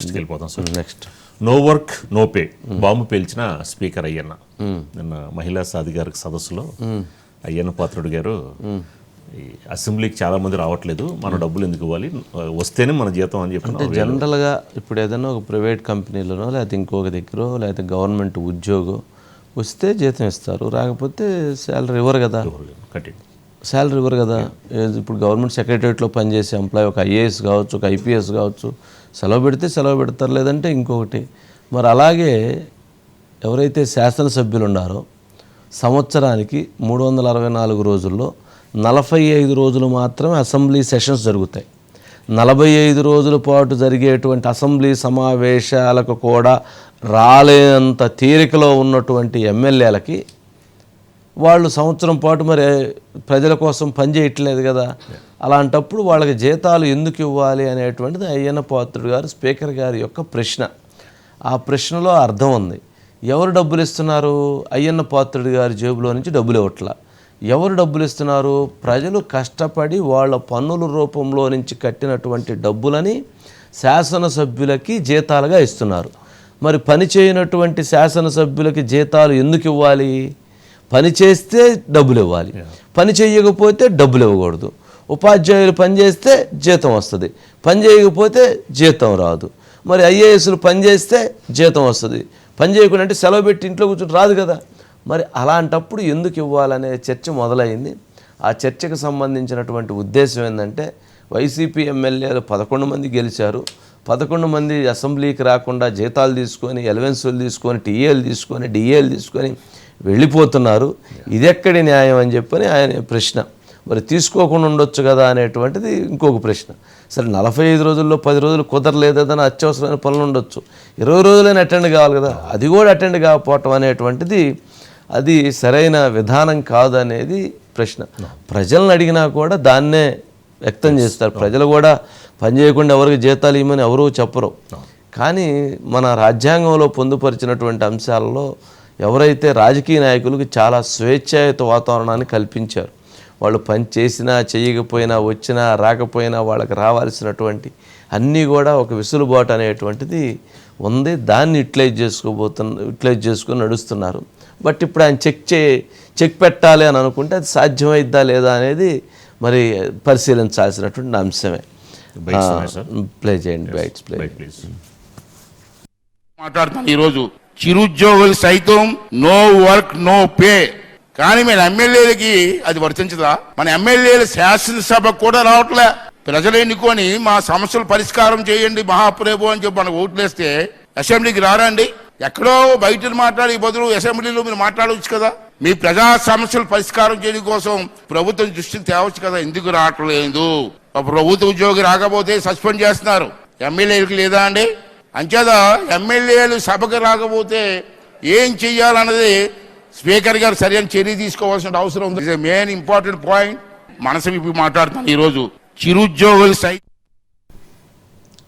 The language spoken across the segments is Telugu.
నెక్స్ట్కి వెళ్ళిపోతాం sir next no work no pay bomb పేల్చిన speaker Ayyanna. నిన్న మహిళా సాధికారిక సదస్సులో అయ్యన్న పాత్రుడు గారు ఈ అసెంబ్లీకి చాలా మంది రావట్లేదు. మన డబ్బులు ఎందుకు ఇవ్వాలి? వస్తేనే మన జీతం అని చెప్పిన జనరల్గా ఇప్పుడు ఏదైనా ఒక ప్రైవేట్ కంపెనీలోనో లేకపోతే ఇంకొక దగ్గర లేకపోతే గవర్నమెంట్ ఉద్యోగం వస్తే జీతం ఇస్తారు. రాకపోతే శాలరీ ఇవ్వరు కదా. కట్టింది. శాలరీ ఇవ్వరు కదా. ఇప్పుడు గవర్నమెంట్ సెక్రటరియట్లో పనిచేసే ఎంప్లాయ్ ఒక ఐఏఎస్ కావచ్చు ఒక ఐపీఎస్ కావచ్చు సెలవు పెడితే సెలవు పెడతారు లేదంటే ఇంకొకటి. మరి అలాగే ఎవరైతే శాసనసభ్యులు ఉన్నారో సంవత్సరానికి మూడు వందల అరవై నాలుగు రోజుల్లో నలభై ఐదు రోజులు మాత్రమే అసెంబ్లీ సెషన్స్ జరుగుతాయి. నలభై ఐదు రోజుల పాటు జరిగేటువంటి అసెంబ్లీ సమావేశాలకు కూడా రాలేనంత తీరికలో ఉన్నటువంటి ఎమ్మెల్యేలకి వాళ్ళు సంవత్సరం పాటు మరి ప్రజల కోసం పనిచేయట్లేదు కదా. అలాంటప్పుడు వాళ్ళకి జీతాలు ఎందుకు ఇవ్వాలి అనేటువంటిది అయ్యన్న పాత్రుడు గారు స్పీకర్ గారి యొక్క ప్రశ్న. ఆ ప్రశ్నలో అర్థం ఉంది. ఎవరు డబ్బులు ఇస్తున్నారు? అయ్యన్న పాత్రుడు గారి జేబులో నుంచి డబ్బులు ఇవ్వట్లా. ఎవరు డబ్బులు ఇస్తున్నారు? ప్రజలు కష్టపడి వాళ్ళ పన్నుల రూపంలో నుంచి కట్టినటువంటి డబ్బులని శాసనసభ్యులకి జీతాలుగా ఇస్తున్నారు. మరి పని చేయనటువంటి శాసనసభ్యులకి జీతాలు ఎందుకు ఇవ్వాలి? పని చేస్తే డబ్బులు ఇవ్వాలి. పని చేయకపోతే డబ్బులు ఇవ్వకూడదు. ఉపాధ్యాయులు పని చేస్తే జీతం వస్తుంది. పని చేయకపోతే జీతం రాదు. మరి ఐఏఎస్లు పని చేస్తే జీతం వస్తుంది. పని చేయకుండా అంటే సెలవు పెట్టి ఇంట్లో కూర్చొని రాదు కదా. మరి అలాంటప్పుడు ఎందుకు ఇవ్వాలనే చర్చ మొదలైంది. ఆ చర్చకు సంబంధించినటువంటి ఉద్దేశం ఏంటంటే వైసీపీ ఎమ్మెల్యేలు పదకొండు మంది గెలిచారు. పదకొండు మంది అసెంబ్లీకి రాకుండా జీతాలు తీసుకొని ఎలవెన్సులు తీసుకొని టీఏలు తీసుకొని డిఏలు తీసుకొని వెళ్ళిపోతున్నారు. ఇదెక్కడి న్యాయం అని చెప్పని ఆయన ప్రశ్న. మరి తీసుకోకుండా ఉండొచ్చు కదా అనేటువంటిది ఇంకొక ప్రశ్న. సరే నలభై ఐదు రోజుల్లో పది రోజులు కుదరలేదని అత్యవసరమైన పనులు ఉండొచ్చు. ఇరవై రోజులైనా అటెండ్ కావాలి కదా. అది కూడా అటెండ్ కాకపోవటం అనేటువంటిది అది సరైన విధానం కాదు అనేది ప్రశ్న. ప్రజలను అడిగినా కూడా దాన్నే వ్యక్తం చేస్తారు. ప్రజలు కూడా పని చేయకుండా ఎవరికి జీతాలు ఇవ్వమని ఎవరూ చెప్పరు. కానీ మన రాజ్యాంగంలో పొందుపరిచినటువంటి అంశాలలో ఎవరైతే రాజకీయ నాయకులకు చాలా స్వేచ్ఛాయుత వాతావరణాన్ని కల్పించారు వాళ్ళు పని చేసినా చేయకపోయినా వచ్చినా రాకపోయినా వాళ్ళకి రావాల్సినటువంటి అన్నీ కూడా ఒక విసులుబాటు అనేటువంటిది ఉంది. దాన్ని యూటిలైజ్ చేసుకోబోతున్న యూటిలైజ్ చేసుకుని నడుస్తున్నారు. బట్ ఇప్పుడు ఆయన చెక్ చే చెక్ పెట్టాలి అని అనుకుంటే అది సాధ్యమైద్దా లేదా అనేది మరి పరిశీలించాల్సినటువంటి అంశమే. ప్లే చేయండి బైట్స్ ప్లే ప్లీజ్ మాట్లాడుతాను ఈరోజు. చిరుద్యోగులు సైతం నో వర్క్ నో పే కానీ మన ఎమ్మెల్యేలకి అది వర్తించదా? మన ఎమ్మెల్యేలు శాసనసభ కూడా రావట్లే. ప్రజలు ఎన్నుకొని మా సమస్యలు పరిష్కారం చేయండి మహాప్రేభు అని చెప్పి మనకు ఓట్లేస్తే అసెంబ్లీకి రారండి. ఎక్కడో బయట మాట్లాడే బదులు అసెంబ్లీలో మీరు మాట్లాడవచ్చు కదా. మీ ప్రజా సమస్యలు పరిష్కారం చేయడం కోసం ప్రభుత్వం దృష్టిని తేవచ్చు కదా. ఎందుకు రావట్లేదు? ప్రభుత్వ ఉద్యోగి రాకపోతే సస్పెండ్ చేస్తున్నారు. ఎమ్మెల్యేలకు లేదా అండి? అంచేత ఎమ్మెల్యేలు సభకు రాకపోతే ఏం చెయ్యాలన్నది స్పీకర్ గారు సరైన చర్య తీసుకోవాల్సిన అవసరం ఉంది. మెయిన్ ఇంపార్టెంట్ పాయింట్ మనసు ఇప్పుడు మాట్లాడుతాను ఈరోజు. చిరుద్యోగులు సై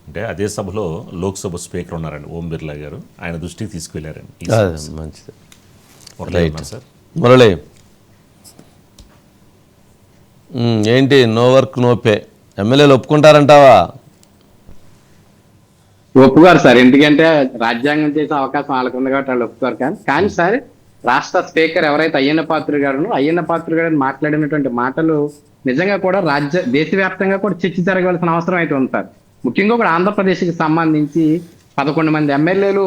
అంటే అదే సభలో లోక్సభ స్పీకర్ ఉన్నారండి ఓం బిర్లా గారు. ఆయన దృష్టికి అదే, మంచిది. సార్. మురళి. ఏంటి? No work no pay. ఎమ్మెల్యేలు ఒప్పుకుంటారంటావా? ఒప్పుకోరు సార్. ఎందుకంటే రాజ్యాంగం చేసే అవకాశం వాళ్ళకు ఉంది కాబట్టి వాళ్ళు ఒప్పుకోరు కానీ కానీ సార్ రాష్ట్ర స్పీకర్ ఎవరైతే అయ్యన్న పాత్ర గారు అయ్యన్న పాత్ర గారు మాట్లాడినటువంటి మాటలు నిజంగా కూడా రాజ్య దేశవ్యాప్తంగా కూడా చర్చ జరగవలసిన అవసరం అయితే ఉంది సార్. ముఖ్యంగా కూడా ఆంధ్రప్రదేశ్కి సంబంధించి పదకొండు మంది ఎమ్మెల్యేలు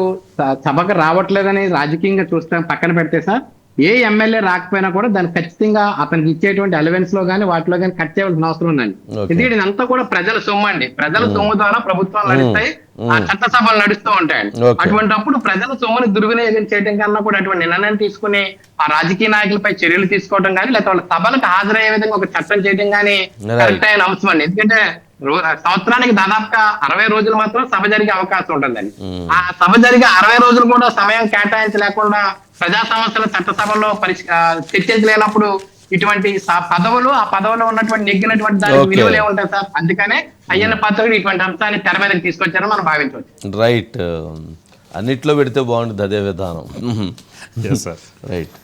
సభకు రావట్లేదని రాజకీయంగా చూస్తాం పక్కన పెడితే సార్ ఏ ఎమ్మెల్యే రాకపోయినా కూడా దాన్ని ఖచ్చితంగా అతనికి ఇచ్చేటువంటి అలవెన్స్లో కానీ వాటిలో కానీ కట్ చేయవలసిన అవసరం ఉందండి. ఎందుకంటే ఇదంతా కూడా ప్రజల సొమ్ము అండి. ప్రజల సొమ్ము ద్వారా ప్రభుత్వాలు నడుస్తాయి. ఆ చట్టసభలు నడుస్తూ ఉంటాయండి. Okay. అటువంటప్పుడు ప్రజల సొమ్ముని దుర్వినియోగం చేయడం కన్నా కూడా అటువంటి నిర్ణయం తీసుకుని ఆ రాజకీయ నాయకులపై చర్యలు తీసుకోవడం కానీ లేకపోతే వాళ్ళ సభలకు హాజరయ్యే విధంగా ఒక చట్టం చేయడం కానీ. కరెక్ట్ అయిన అవసరం అండి. ఎందుకంటే సంవత్సరానికి దాదాపుగా అరవై రోజులు మాత్రం సభ జరిగే అవకాశం ఉంటుందండి. ఆ సభ జరిగే అరవై రోజులు కూడా సమయం కేటాయించలేకుండా ప్రజా సమస్యల చట్టసభలో పరిష్ చర్చించలేనప్పుడు ఇటువంటి పదవులు ఆ పదవిలో ఉన్నటువంటి నెగ్గినటువంటి దానికి Okay. విలువలే ఉంటాయి సార్? అందుకనే అయ్యన్న పాత్రుడు ఇటువంటి అంశాన్ని తెర మీదకి తీసుకొచ్చారని మనం భావించవచ్చు. రైట్. అన్నిట్లో పెడితే బాగుంటుంది అదే విధానం. రైట్.